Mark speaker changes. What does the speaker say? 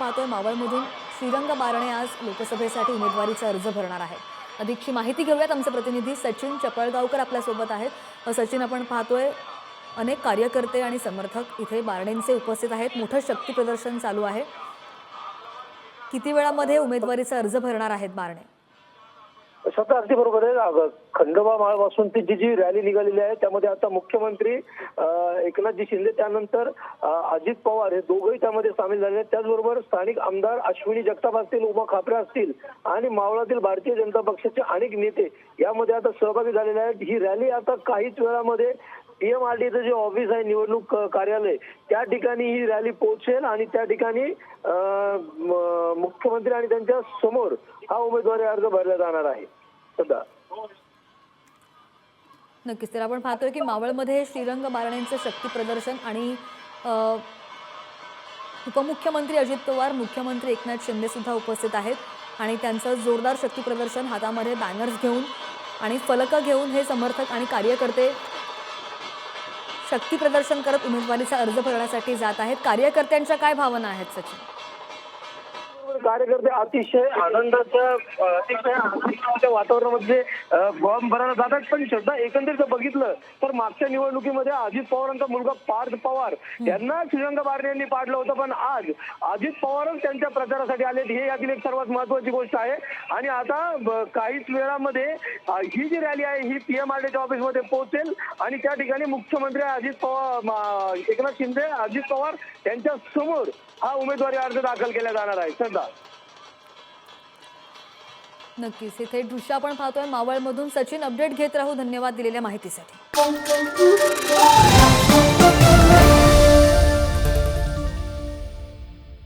Speaker 1: पाहतोय मावळमधून श्रीरंग बारणे आज लोकसभेसाठी उमेदवारीचा अर्ज भरणार आहे अधिकची माहिती घेऊयात. आमचे प्रतिनिधी सचिन चपळगावकर आपल्यासोबत आहेत. सचिन आपण पाहतोय अनेक कार्यकर्ते आणि समर्थक इथे बारणेंचे उपस्थित आहेत. मोठं शक्ती प्रदर्शन चालू आहे. किती वेळामध्ये उमेदवारीचा अर्ज भरणार आहेत बारणे?
Speaker 2: स्वतः अगदी बरोबर आहे. अगं, खंडोबा माळपासून ती जी जी रॅली निघालेली आहे त्यामध्ये आता मुख्यमंत्री एकनाथजी शिंदे त्यानंतर अजित पवार हे दोघंही त्यामध्ये सामील झाले आहेत. त्याचबरोबर स्थानिक आमदार अश्विनी जगताप असतील उमा खापरे असतील आणि मावळातील भारतीय जनता पक्षाचे अनेक नेते यामध्ये आता सहभागी झालेले आहेत. ही रॅली आता काहीच वेळामध्ये पीएमआरडीचं जे ऑफिस आहे निवडणूक कार्यालय त्या ठिकाणी ही रॅली पोहोचेल आणि त्या ठिकाणी मुख्यमंत्री आणि त्यांच्यासमोर हा उमेदवारी अर्ज भरला जाणार आहे. सदा.
Speaker 1: नक्कीच. तर आपण पाहतोय की मावळमध्ये श्रीरंग बारणेंचं शक्ती प्रदर्शन आणि उपमुख्यमंत्री अजित पवार मुख्यमंत्री एकनाथ शिंदे सुद्धा उपस्थित आहेत आणि त्यांचं जोरदार शक्ती प्रदर्शन हातामध्ये बॅनर्स घेऊन आणि फलकं घेऊन हे समर्थक आणि कार्यकर्ते शक्ती प्रदर्शन करत उमेदवारीचा अर्ज भरण्यासाठी जात आहेत. कार्यकर्त्यांच्या काय भावना आहेत सचिन?
Speaker 2: कार्यकर्ते अतिशय आनंदाच्या अतिशय आनंदाच्या वातावरणामध्ये बॉम्ब भरायला जातात. पण श्रद्धा एकंदरीत जर बघितलं तर मागच्या निवडणुकीमध्ये अजित पवारांचा मुलगा पार्थ पवार यांना श्रीरंग बारणे यांनी पाडलं होतं. पण आज अजित पवारच त्यांच्या प्रचारासाठी आले हे यातील एक सर्वात महत्वाची गोष्ट आहे. आणि आता काहीच वेळामध्ये ही जी रॅली आहे ही पीएमआरडीच्या ऑफिसमध्ये पोहोचेल. आणि त्या ठिकाणी मुख्यमंत्री अजित पवार एकनाथ शिंदे अजित पवार यांच्या समोर हा उमेदवारी अर्ज दाखल केला जाणार आहे. श्रद्धा
Speaker 1: नक्कीच इथे दृश्य आपण पाहतोय. मावळमधून सचिन अपडेट घेत राहू. धन्यवाद दिलेल्या माहितीसाठी.